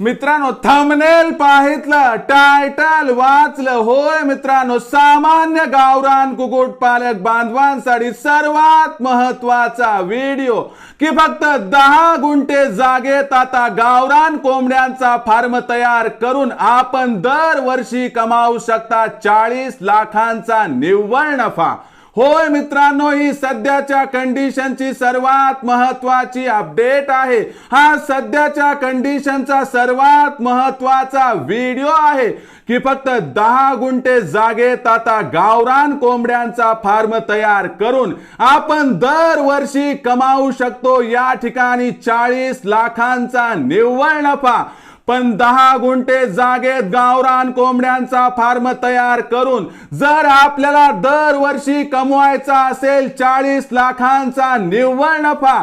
मित्रांनो thumbnail पाहितलं title वाचलं. होय मित्रांनो सामान्य गावरान कुक्कुटपालक बांधवांसाठी सर्वात महत्त्वाचा व्हिडिओ की फक्त दहा गुंठे जागेत आता गावरान कोंबड्यांचा फार्म तयार करून आपण दरवर्षी कमावू शकता चाळीस लाखांचा निव्वळ नफा. होय मित्रांनो ही सध्याच्या कंडिशनची सर्वात महत्वाची अपडेट आहे. हा सध्याच्या कंडिशनचा सर्वात महत्त्वाचा व्हिडिओ आहे की फक्त दहा गुंठे जागेत आता गावरान कोंबड्यांचा फार्म तयार करून आपण दरवर्षी कमावू शकतो. या ठिकाणी चाळीस लाखांचा निव्वळ नफा पण दहा गुंठे जागेत गावरान कोंबड्यांचा फार्म तयार करून जर आपल्याला दरवर्षी कमवायचा असेल चाळीस लाखांचा निव्वळ नफा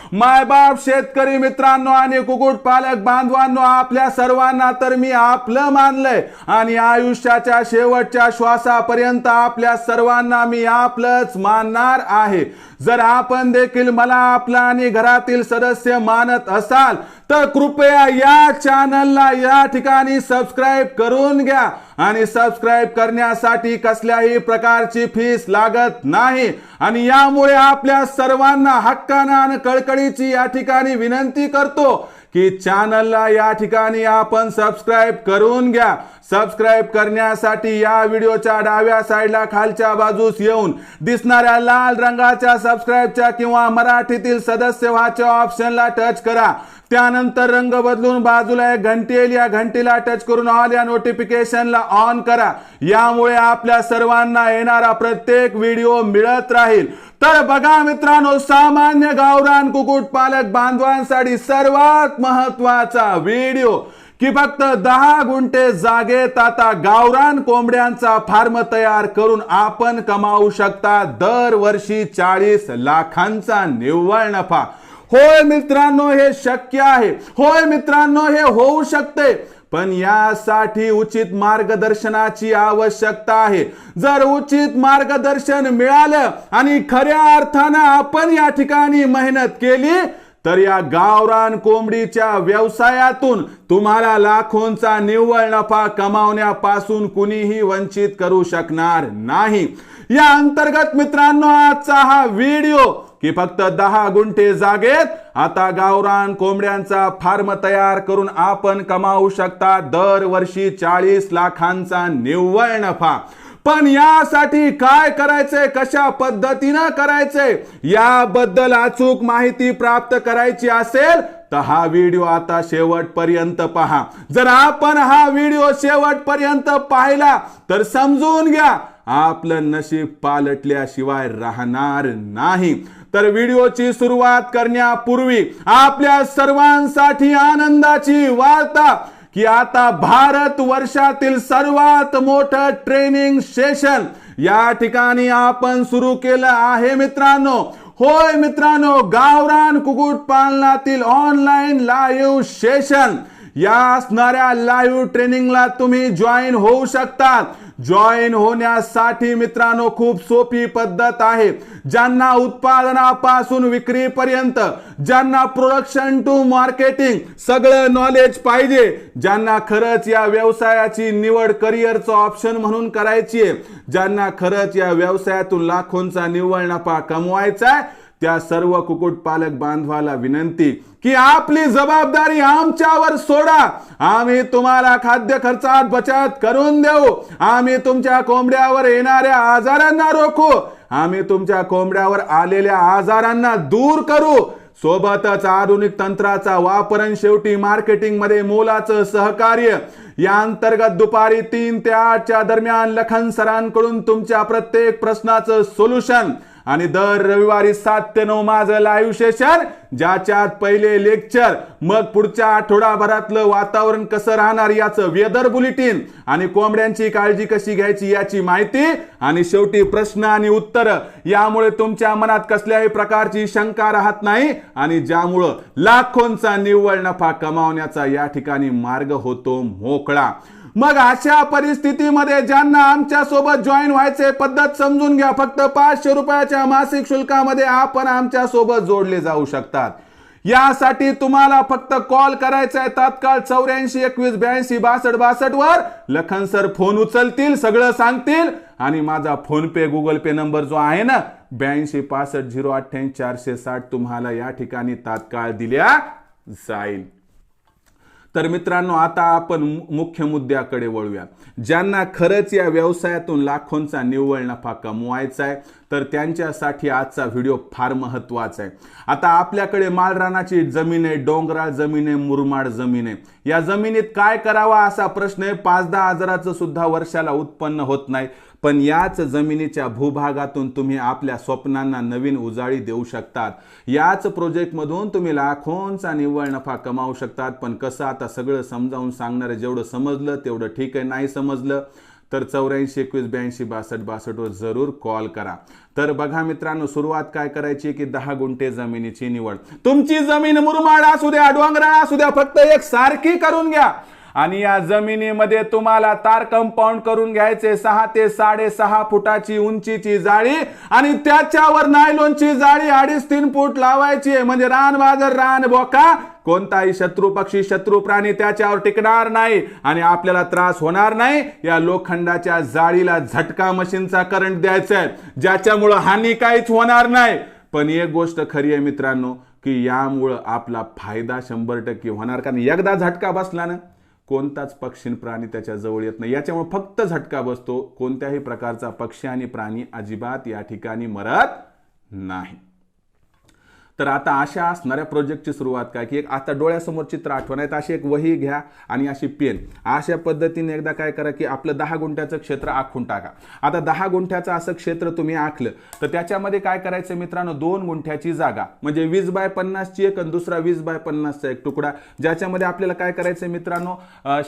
मायबाप शेतकरी मित्रांनो आणि कुक्कुटपालक बांधवांनो आपल्या सर्वांना तर मी आपलं मानलंय. आणि आयुष्याच्या शेवटच्या श्वासापर्यंत आपल्या सर्वांना मी आपलंच मानणार आहे. जर आपण देखील मला आपला आणि घरातील सदस्य मानत असाल तर कृपया या चॅनलला या ठिकाणी सबस्क्राईब करून घ्या आणि सबस्क्राईब करण्यासाठी कसल्याही प्रकारची फीस लागत नाही. आणि यामुळे आपल्या सर्वांना हक्कानं आणि कळकळीची या ठिकाणी विनंती करतो. की चॅनलला या ठिकाणी आपण सबस्क्राईब करून घ्या. सबस्क्राईब करण्यासाठी या व्हिडिओच्या डाव्या साईडला खालच्या बाजूस येऊन दिसणाऱ्या लाल रंगाच्या सबस्क्राईबच्या किंवा मराठीतील सदस्य व्हाच्या ऑप्शनला टच करा. त्यानंतर रंग बदलून बाजूला एक घंटी येईल. या घंटीला टच करून ऑल या नोटिफिकेशनला ऑन करा. यामुळे आपल्या सर्वांना येणारा प्रत्येक व्हिडिओ मिळत राहील. तर बघा मित्रांनो सामान्य गावरान कुक्कुटपालक बांधवांसाठी सर्वात महत्त्वाचा व्हिडिओ. की फक्त दहा गुंठे जागेत आता गावरान कोंबड्यांचा फार्म तयार करून आपण कमावू शकता दरवर्षी चाळीस लाखांचा निव्वळ नफा. होय मित्रांनो हे शक्य आहे. होय मित्रांनो हे होऊ शकते. पण यासाठी उचित मार्गदर्शनाची आवश्यकता आहे. जर उचित मार्गदर्शन मिळालं आणि खऱ्या अर्थानं आपण या ठिकाणी मेहनत केली तर या गावरान कोंबडीच्या व्यवसायातून तुम्हाला लाखोंचा निव्वळ नफा कमावण्यापासून कुणीही वंचित करू शकणार नाही. या अंतर्गत मित्रांनो आजचा हा व्हिडिओ की फक्त दहा गुंठे जागेत आता गावरान कोंबड्यांचा फार्म तयार करून आपण कमावू शकता दरवर्षी चाळीस लाखांचा निव्वळ नफा. पण यासाठी काय करायचंय? कशा पद्धतीनं करायचंय? याबद्दल अचूक माहिती प्राप्त करायची असेल तर हा व्हिडिओ आता शेवटपर्यंत पहा. जर आपण हा व्हिडिओ शेवटपर्यंत पाहिला तर समजून घ्या आपलं नशीब पालटल्याशिवाय राहणार नाही. तर व्हिडिओची सुरुवात करण्यापूर्वी आपल्या सर्वांसाठी आनंदाची वार्ता की आता भारत वर्षातील सर्वात मोठं ट्रेनिंग सेशन या ठिकाणी आपण सुरू केलं आहे मित्रांनो. होय मित्रांनो गावरान कुक्कुटपालनातील ऑनलाईन लाईव्ह सेशन या असणाऱ्या लाईव्ह ट्रेनिंगला तुम्ही जॉईन होऊ शकतात जॉईन होण्यासाठी मित्रांनो खूप सोपी पद्धत आहे. ज्यांना उत्पादनापासून विक्रीपर्यंत ज्यांना प्रोडक्शन टू मार्केटिंग सगळं नॉलेज पाहिजे ज्यांना खरंच या व्यवसायाची निवड करिअरचं ऑप्शन म्हणून करायची आहे ज्यांना खरंच या व्यवसायातून लाखोंचा निव्वळ नफा कमवायचा आहे त्या सर्व कुक्कुटपालक बांधवाला विनंती की आपली जबाबदारी आमच्यावर सोडा. आम्ही तुम्हाला खाद्य खर्चात बचत करून देऊ. आम्ही तुमच्या कोंबड्यावर येणाऱ्या आजारांना रोखू. आम्ही तुमच्या कोंबड्यावर आलेल्या आजारांना दूर करू. सोबतच आधुनिक तंत्राचा वापर शेवटी मार्केटिंगमध्ये मोलाचं सहकार्य. या अंतर्गत दुपारी तीन ते आठच्या दरम्यान लखन सरांकडून तुमच्या प्रत्येक प्रश्नाचं सोल्युशन आणि दर रविवारी सात ते नऊ माझं लाईव्ह सेशन ज्याच्यात पहिले लेक्चर मग पुढच्या आठवडाभरातलं वातावरण कसं राहणार याचं वेदर बुलेटिन आणि कोंबड्यांची काळजी कशी घ्यायची याची माहिती आणि शेवटी प्रश्न आणि उत्तर. यामुळे तुमच्या मनात कसल्याही प्रकारची शंका राहत नाही आणि ज्यामुळं लाखोंचा निव्वळ नफा कमावण्याचा या ठिकाणी मार्ग होतो मोकळा. मग अशा परिस्थितीमध्ये ज्यांना आमच्यासोबत जॉईन व्हायचे पद्धत समजून घ्या. फक्त पाचशे रुपयाच्या मासिक शुल्कामध्ये आपण आमच्यासोबत जोडले जाऊ शकतात. यासाठी तुम्हाला फक्त कॉल करायचा आहे. तात्काळ चौऱ्याऐंशी एकवीस ब्याऐंशी बासष्ट बासष्ट वर लखन सर फोन उचलतील सगळं सांगतील. आणि माझा PhonePe Google Pay number जो आहे ना ब्याऐंशी पासष्ट झिरो अठ्ठ्याऐंशी चारशे साठ तुम्हाला या ठिकाणी तात्काळ दिल्या जाईल. तर मित्रांनो आता आपण मुख्य मुद्द्याकडे वळूया. ज्यांना खरंच या व्यवसायातून लाखोंचा निव्वळ नफा कमवायचा आहे तर त्यांच्यासाठी आजचा व्हिडिओ फार महत्त्वाचा आहे. आता आपल्याकडे मालरानाची जमीन आहे डोंगराळ जमीन आहे मुरमाड जमीन आहे. या जमिनीत काय करावा असा प्रश्न आहे? पाच दहा हजाराचं सुद्धा वर्षाला उत्पन्न होत नाही. पण याच जमिनीच्या भूभागातून तुम्ही आपल्या स्वप्नांना नवीन उजाळी देऊ शकतात. याच प्रोजेक्टमधून तुम्ही लाखोंचा निव्वळ नफा कमावू शकतात. पण कसं आता सगळं समजावून सांगणारे जेवढं समजलं तेवढं ठीक आहे. नाही समजलं तर चौऱ्याऐंशी एकवीस ब्याऐंशी बासष्ट बासष्टवर जरूर कॉल करा. तर बघा मित्रांनो सुरुवात काय करायची की दहा गुंठे जमिनीची निवड. तुमची जमीन मुरमाड असू द्या डोंगराळ असू द्या फक्त एक सारखी करून घ्या. आणि या जमिनीमध्ये तुम्हाला तार कंपाऊंड करून घ्यायचे सहा ते साडेसहा फुटाची उंचीची जाळी आणि त्याच्यावर नायलॉनची जाळी अडीच तीन फूट लावायची आहे. म्हणजे रान बाजार रान बोका. कोणताही शत्रू पक्षी शत्रू प्राणी त्याच्यावर टिकणार नाही आणि आपल्याला त्रास होणार नाही. या लोखंडाच्या जाळीला झटका मशीनचा करंट द्यायचा आहे. ज्याच्यामुळं हानी काहीच होणार नाही. पण एक गोष्ट खरी आहे मित्रांनो की यामुळं आपला फायदा शंभर टक्के होणार. कारण एकदा झटका बसला ना कोणताच पक्षी प्राणी त्याच्याजवळ येत नाही. याच्यामुळे फक्त झटका बसतो. कोणत्याही प्रकारचा पक्षी आणि प्राणी अजिबात या ठिकाणी मरत नाही. तर आता अशा असणाऱ्या प्रोजेक्टची सुरुवात काय? की एक आता डोळ्यासमोर चित्र आठवण आहेत अशी एक वही घ्या आणि अशी पेन. अशा पद्धतीने एकदा काय करा की आपलं दहा गुंठ्याचं क्षेत्र आखून टाका. आता दहा गुंठ्याचं असं क्षेत्र तुम्ही आखलं तर त्याच्यामध्ये काय करायचं मित्रांनो? दोन गुंठ्याची जागा म्हणजे वीस बाय पन्नासची एक आणि दुसरा वीस बाय पन्नासचा एक तुकडा. ज्याच्यामध्ये आपल्याला काय करायचं मित्रांनो?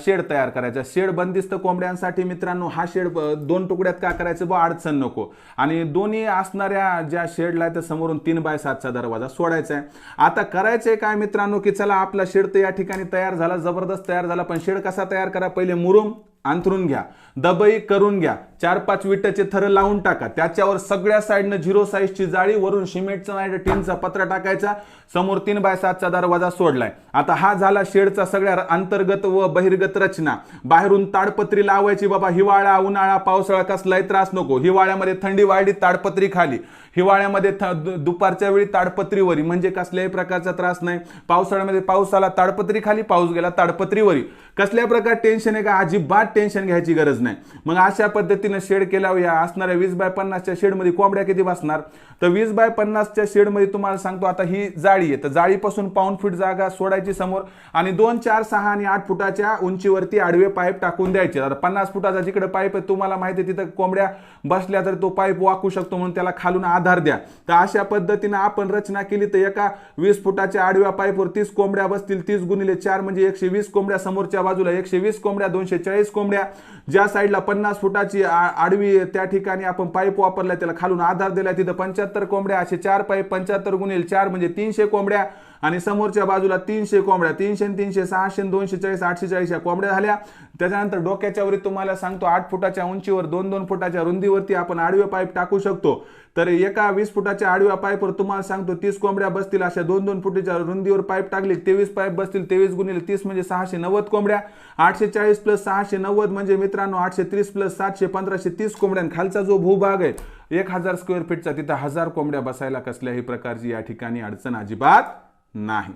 शेड तयार करायचा. शेड बंदिस्त कोंबड्यांसाठी मित्रांनो हा शेड दोन तुकड्यात काय करायचं? बा अडचण नको. आणि दोन्ही असणाऱ्या ज्या शेडला आहे त्या समोरून तीन बाय सातचा दरवाजा. सोडायचं आहे आता करायचंय काय मित्रांनो की चला आपला शेड तर या ठिकाणी तयार झाला जबरदस्त तयार झाला पण शेड कसा तयार करा? पहिले मुरुम अंथरून घ्या. दबई करून घ्या. चार पाच विटाचे थर लावून टाका. त्याच्यावर सगळ्या साईडनं झिरो साईजची जाळी वरून सिमेंटचा नाही टीनचा पत्रा टाकायचा. समोर तीन बाय सातचा दरवाजा सोडलाय. आता हा झाला शेडचा सगळ्या अंतर्गत व बहिर्गत रचना. बाहेरून ताडपत्री लावायची बाबा हिवाळा उन्हाळा पावसाळा कसलाही त्रास नको. हिवाळ्यामध्ये थंडी वाढली ताडपत्री खाली. हिवाळ्यामध्ये थ- दु- दुपारच्या वेळी ताडपत्रीवरी म्हणजे कसल्याही प्रकारचा त्रास नाही. पावसाळ्यामध्ये पाऊस आला ताडपत्री खाली पाऊस गेला ताडपत्रीवरी कसल्या प्रकार टेन्शन आहे का? अजिबात टेन्शन घ्यायची गरज नाही. मग अशा पद्धतीनं शेड केल्यावर या असणाऱ्या वीस बाय पन्नासच्या शेडमध्ये कोंबड्या किती बसणार? तर वीस बाय पन्नासच्या शेडमध्ये तुम्हाला सांगतो आता ही जाळी आहे. तर जाळीपासून पाऊन फूट जागा सोडायची समोर आणि दोन चार सहा आणि आठ फुटाच्या उंचीवरती आडवे पाईप टाकून द्यायचे. आता पन्नास फुटाचा जिकडे पाईप आहे तुम्हाला माहिती आहे तिथं कोंबड्या बसल्या तर तो पाईप वाकू शकतो म्हणून त्याला खालून आधार द्या. तर अशा पद्धतीनं आपण रचना केली तर एका वीस फुटाच्या आडव्या पाईपवर तीस कोंबड्या बसतील. तीस गुणिले चार म्हणजे एकशे वीस कोंबड्या समोरच्या बाजूला एकशे वीस कोंबड्या दोनशे चाळीस कोंबड्या ज्या साईडला पन्नास फुटाची आ- आडवी त्या ठिकाणी आपण पाईप वापरला त्याला खालून आधार दिला तिथं पंच्याहत्तर कोंबड्या असे चार पाईप पंच्याहत्तर गुणिले चार म्हणजे तीनशे कोंबड्या आणि समोरच्या बाजूला तीनशे कोंबड्या तीनशे तीनशे सहाशे दोनशे चाळीस आठशे चाळीस या कोंबड्या झाल्या. त्याच्यानंतर डोक्याच्यावरी तुम्हाला सांगतो आठ फुटाच्या उंचीवर दोन दोन फुटाच्या रुंदीवरती आपण आडवे पाईप टाकू शकतो. तर एका वीस फुटाच्या आडव्या पाईपवर तुम्हाला सांगतो तीस कोंबड्या बसतील अशा दोन दोन फुटाच्या रुंदीवर पाईप टाकली तेवीस पाईप बसतील तेवीस गुणिले तीस म्हणजे सहाशे नव्वद कोंबड्या. आठशे चाळीस प्लस सहाशे नव्वद म्हणजे मित्रांनो आठशे तीस प्लस सातशे पंधराशे तीस कोंबड्या. आणि खालचा जो भूभाग आहे एक हजार स्क्वेअर फीटचा तिथं हजार कोंबड्या बसायला कसल्याही प्रकारची या ठिकाणी अडचण अजिबात नाही.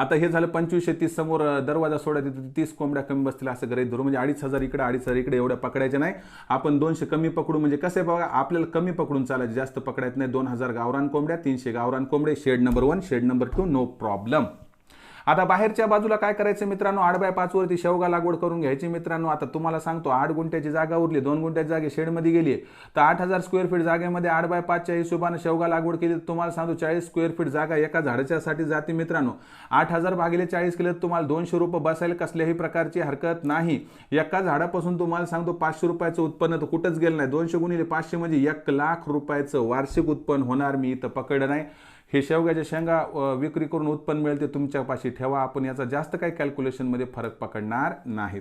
आता हे झालं पंचवीसशे तीस समोर दरवाजा सोडा तिथे तीस कोंबड्या कमी बसतील असं गरज धरू म्हणजे अडीच हजार इकडे अडीच हजार इकडे एवढ्या पकडायचे नाही. आपण दोनशे कमी पकडू. म्हणजे कसे बघा आपल्याला कमी पकडून चालायचे जास्त पकडायचं नाही. दोन हजार गावरान कोंबड्या तीनशे गावरान कोंबडे shed number one shed number two no problem. आता बाहेरच्या बाजूला काय करायचं मित्रांनो? आठ बाय पाच वरती शेवगा लागवड करून घ्यायची मित्रांनो. आता तुम्हाला सांगतो आठ गुंठ्याची जागा उरली दोन गुंठ्याची जागे शेडमध्ये गेली तर आठ हजार स्क्वेअर फीट जागेमध्ये आठ बाय पाचच्या हिशोबाने शेवगा लागवड केली तर तुम्हाला सांगतो चाळीस स्क्वेअर फीट जागा एका झाडाच्यासाठी जाते मित्रांनो. आठ हजार भागिले चाळीस किलो तर तुम्हाला दोनशे रुपये बसायला कसल्याही प्रकारची हरकत नाही. एका झाडापासून तुम्हाला सांगतो पाचशे रुपयाचं उत्पन्न तर कुठंच गेलं नाही. दोनशे गुणिले पाचशे म्हणजे एक लाख रुपयाचं वार्षिक उत्पन्न होणार मी इथं पकडलं नाही. हे शेवग्याच्या शेंगा विक्री करून उत्पन्न मिळेल ते तुमच्यापाशी ठेवा. आपण याचा जास्त काही कॅल्क्युलेशनमध्ये फरक पकडणार नाहीत.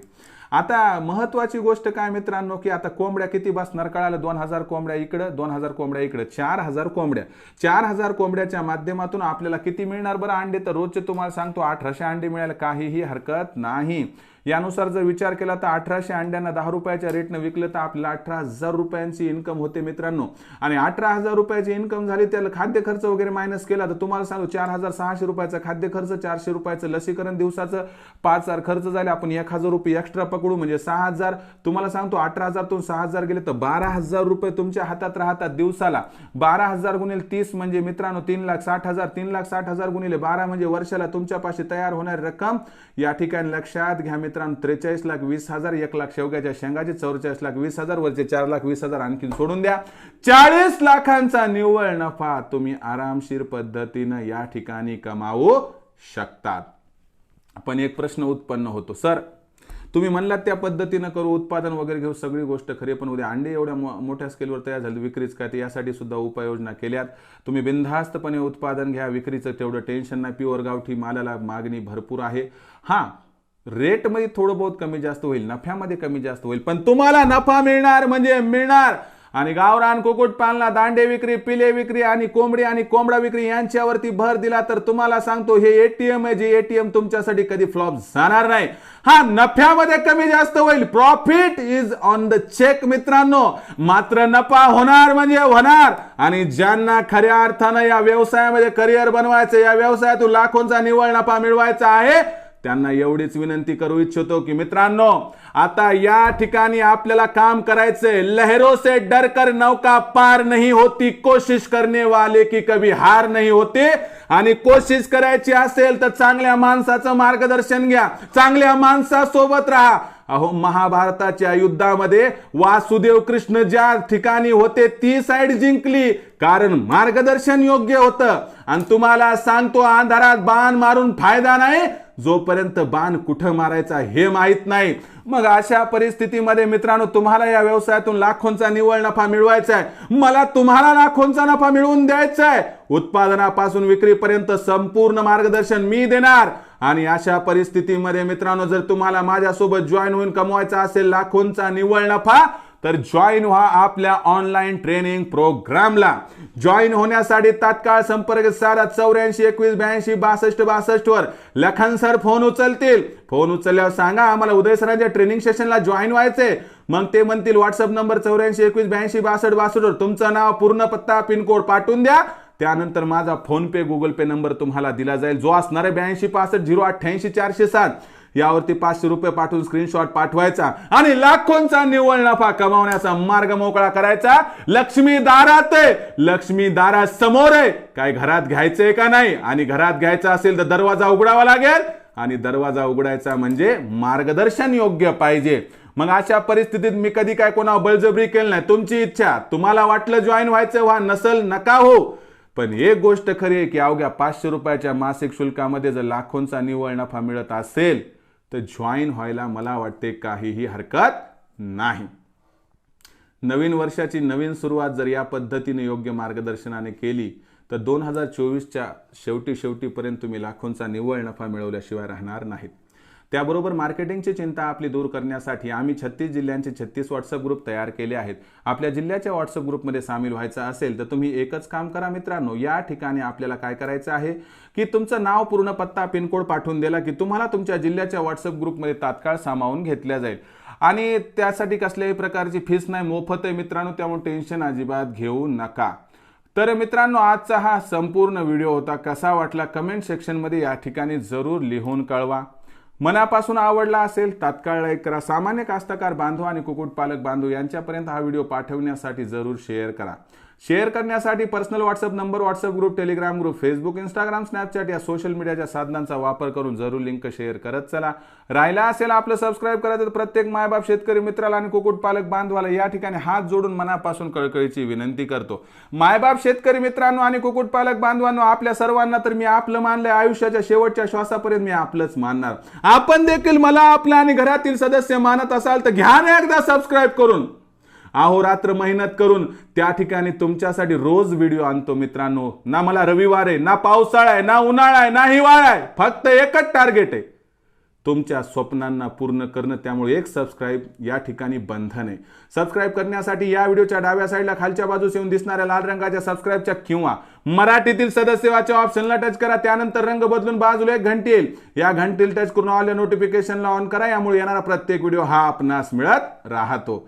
आता महत्त्वाची गोष्ट काय मित्रांनो की आता कोंबड्या किती बसणार? कळाला दोन हजार कोंबड्या इकडं दोन हजार कोंबड्या इकडं चार हजार कोंबड्या. चार हजार कोंबड्याच्या माध्यमातून आपल्याला किती मिळणार? बरं अंडे तर रोजचे तुम्हाला सांगतो अठराशे अंडे मिळायला काहीही हरकत नाही. यानुसार जर विचार केला तर अठराशे अंड्यांना दहा रुपयाच्या रेटनं विकलं तर आपल्याला अठरा हजार रुपयांची इन्कम होते मित्रांनो. आणि अठरा हजार रुपयाची इन्कम झाली त्याला खाद्य खर्च वगैरे मायनस केला तर तुम्हाला सांगू चार हजार सहाशे रुपयाचा खाद्य खर्च चारशे रुपयाचं लसीकरण दिवसाचं पाच हजार खर्च झाले आपण एक हजार रुपये एक्स्ट्रा पकडू म्हणजे सहा हजार. तुम्हाला सांगतो अठरा हजारतून सहा हजार गेले तर बारा हजार रुपये तुमच्या हातात राहतात दिवसाला. बारा हजार गुणिले तीस म्हणजे मित्रांनो तीन लाख साठ हजार. तीन लाख साठ हजार गुणिले बारा म्हणजे वर्षाला तुमच्यापाशी तयार होणारी रक्कम. या ठिकाणी लक्षात घ्या मित्रांनो त्रेचाळीस लाख वीस हजार एक लाख शेवग्याच्या शेंगाचे चौवेचाळीस लाख वीस हजार वरचे चार लाख वीस हजार आणखी सोडून द्या. चाळीस लाखांचा निव्वळ नफा तुम्ही आरामशीर पद्धतीनं या ठिकाणी कमावू शकतात. पण एक प्रश्न उत्पन्न होतो सर. तुम्ही म्हणलात त्या पद्धतीनं करू उत्पादन वगैरे घेऊ सगळी गोष्ट खरी पण उद्या अंडे एवढ्या मोठ्या स्केलवर तयार झाले विक्रीच काय यासाठी सुद्धा उपाययोजना केल्यात. तुम्ही बिनधास्तपणे उत्पादन घ्या विक्रीचं तेवढं टेन्शन नाही प्युअर गावठी मालाला मागणी भरपूर आहे. हां रेटमध्ये थोडं बहुत कमी जास्त होईल नफ्यामध्ये कमी जास्त होईल पण तुम्हाला नफा मिळणार म्हणजे मिळणार. आणि गावरान कुक्कुटपालना दांडे विक्री पिले विक्री आणि कोंबडी आणि कोंबडा विक्री यांच्यावरती भर दिला तर तुम्हाला सांगतो हे एटीएम आहे जे एटीएम तुमच्यासाठी कधी फ्लॉप जाणार नाही. हा नफ्यामध्ये कमी जास्त होईल. Profit is on the check मित्रांनो. मात्र नफा होणार म्हणजे होणार. आणि ज्यांना खऱ्या अर्थानं या व्यवसायामध्ये करिअर बनवायचं या व्यवसायातून लाखोंचा निव्वळ नफा मिळवायचा आहे त्यांना एवढीच विनंती करू इच्छितो की मित्रांनो आता या ठिकाणी आपल्याला काम करायचंय. लहरों से डर कर नौका पार नाही होती. कोशिश करणे वाले की कभी हार नाही होते. आणि कोशिश करायची असेल तर चांगल्या माणसाचं मार्गदर्शन घ्या. चांगल्या माणसासोबत राहा. अहो महाभारताच्या युद्धामध्ये वासुदेव कृष्ण ज्या ठिकाणी होते ती साईड जिंकली. कारण मार्गदर्शन योग्य होतं. आणि तुम्हाला सांगतो अंधारात बाण मारून फायदा नाही. जोपर्यंत बाण कुठं मारायचा हे माहीत नाही. मग अशा परिस्थितीमध्ये मित्रांनो तुम्हाला या व्यवसायातून लाखोंचा निव्वळ नफा मिळवायचा आहे मला तुम्हाला लाखोंचा नफा मिळवून द्यायचा आहे उत्पादनापासून विक्रीपर्यंत संपूर्ण मार्गदर्शन मी देणार. आणि अशा परिस्थितीमध्ये मित्रांनो जर तुम्हाला माझ्यासोबत जॉईन होऊन कमवायचा असेल लाखोंचा निव्वळ नफा तर जॉईन व्हा आपल्या ऑनलाईन ट्रेनिंग प्रोग्रामला जॉईन होण्यासाठी तात्काळ संपर्क साधा चौऱ्याऐंशी एकवीस ब्याऐंशी बासष्ट बासष्ट वर. लखन सर फोन उचलतील. फोन उचलल्यावर सांगा आम्हाला उदय सरांच्या ट्रेनिंग सेशनला जॉईन व्हायचे मग ते म्हणतील व्हॉट्सअप नंबर चौऱ्याऐंशी एकवीस ब्याऐंशी बासष्ट बासष्ट वर तुमचं नाव पूर्ण पत्ता पिनकोड पाठवून द्या. त्यानंतर माझा PhonePe Google Pay number तुम्हाला दिला जाईल. जो असणार आहे ब्याऐंशी पासष्ट झिरो अठ्ठ्याऐंशी चारशे सात. यावरती पाचशे रुपये पाठवून स्क्रीनशॉट पाठवायचा आणि लाखोंचा निव्वळ नफा कमावण्याचा मार्ग मोकळा करायचा. लक्ष्मी दारात. आहे लक्ष्मी दारात समोर आहे. काय घरात घ्यायचंय का नाही? आणि घरात घ्यायचा असेल तर दरवाजा उघडावा लागेल. आणि दरवाजा उघडायचा म्हणजे मार्गदर्शन योग्य पाहिजे. मग अशा परिस्थितीत मी कधी काय कोणावर बळजबरी केली नाही. तुमची इच्छा. तुम्हाला वाटलं जॉईन व्हायचं व्हा नसल नका हो. पण एक गोष्ट खरी आहे की अवघ्या पाचशे रुपयाच्या मासिक शुल्कामध्ये जर लाखोंचा निव्वळ नफा मिळत असेल तर जॉईन व्हायला मला वाटते काहीही हरकत नाही. नवीन वर्षाची नवीन सुरुवात जर या पद्धतीने योग्य मार्गदर्शनाने केली तर दोन हजार चोवीसच्या शेवटी शेवटीपर्यंत तुम्ही लाखोंचा निव्वळ नफा मिळवल्याशिवाय राहणार नाहीत. त्याबरोबर मार्केटिंगची चिंता आपली दूर करण्यासाठी आम्ही छत्तीस जिल्ह्यांचे छत्तीस व्हॉट्सअप ग्रुप तयार केले आहेत. आपल्या जिल्ह्याच्या व्हॉट्सअप ग्रुपमध्ये सामील व्हायचं असेल तर तुम्ही एकच काम करा मित्रांनो या ठिकाणी आपल्याला काय करायचं आहे की तुमचं नाव पूर्ण पत्ता पिनकोड पाठवून दिला की तुम्हाला तुमच्या जिल्ह्याच्या व्हॉट्सअप ग्रुपमध्ये तात्काळ सामावून घेतल्या जाईल. आणि त्यासाठी कसल्याही प्रकारची फीस नाही मोफत आहे मित्रांनो त्यामुळे टेन्शन अजिबात घेऊ नका. तर मित्रांनो आजचा हा संपूर्ण व्हिडिओ होता. कसा वाटला कमेंट सेक्शनमध्ये या ठिकाणी जरूर लिहून कळवा. मनापासून आवडला असेल तात्काळ लाईक करा. सामान्य कास्तकार बांधव आणि कुक्कुटपालक बांधव यांच्यापर्यंत हा व्हिडिओ पाठवण्यासाठी जरूर शेअर करा. शेअर करण्यासाठी personal WhatsApp number WhatsApp group Telegram group Facebook Instagram Snapchat या सोशल मीडियाच्या साधनांचा वापर करून जरूर लिंक शेअर करत चला. राहिला असेल आपलं सबस्क्राईब करायचं तर प्रत्येक मायबाप शेतकरी मित्राला आणि कुक्कुटपालक बांधवाला या ठिकाणी हात जोडून मनापासून कळकळीची विनंती करतो. मायबाप शेतकरी मित्रांनो आणि कुक्कुटपालक बांधवांनो आपल्या सर्वांना तर मी आपलं मानलंय आयुष्याच्या शेवटच्या श्वासापर्यंत मी आपलंच मानणार. आपण देखील मला आपलं आणि घरातील सदस्य मानत असाल तर घ्या ना एकदा सबस्क्राईब करून. अहोरात्र मेहनत करून त्या ठिकाणी तुमच्यासाठी रोज व्हिडिओ आणतो मित्रांनो. ना मला रविवार आहे ना पावसाळा आहे ना उन्हाळा आहे ना हिवाळा आहे. फक्त एकच टार्गेट आहे. तुमच्या स्वप्नांना पूर्ण करणं त्यामुळे एक सबस्क्राईब या ठिकाणी बंधन आहे. सबस्क्राईब करण्यासाठी या व्हिडिओच्या डाव्या साईडला खालच्या बाजूस येऊन दिसणाऱ्या लाल रंगाच्या सबस्क्राईबच्या किंवा मराठीतील सदस्यवाच्या ऑप्शनला टच करा. त्यानंतर रंग बदलून बाजूला एक घंटी येईल. या घंटीला टच करून ऑल नोटिफिकेशनला ऑन करा. यामुळे येणारा प्रत्येक व्हिडिओ हा आपणास मिळत राहतो.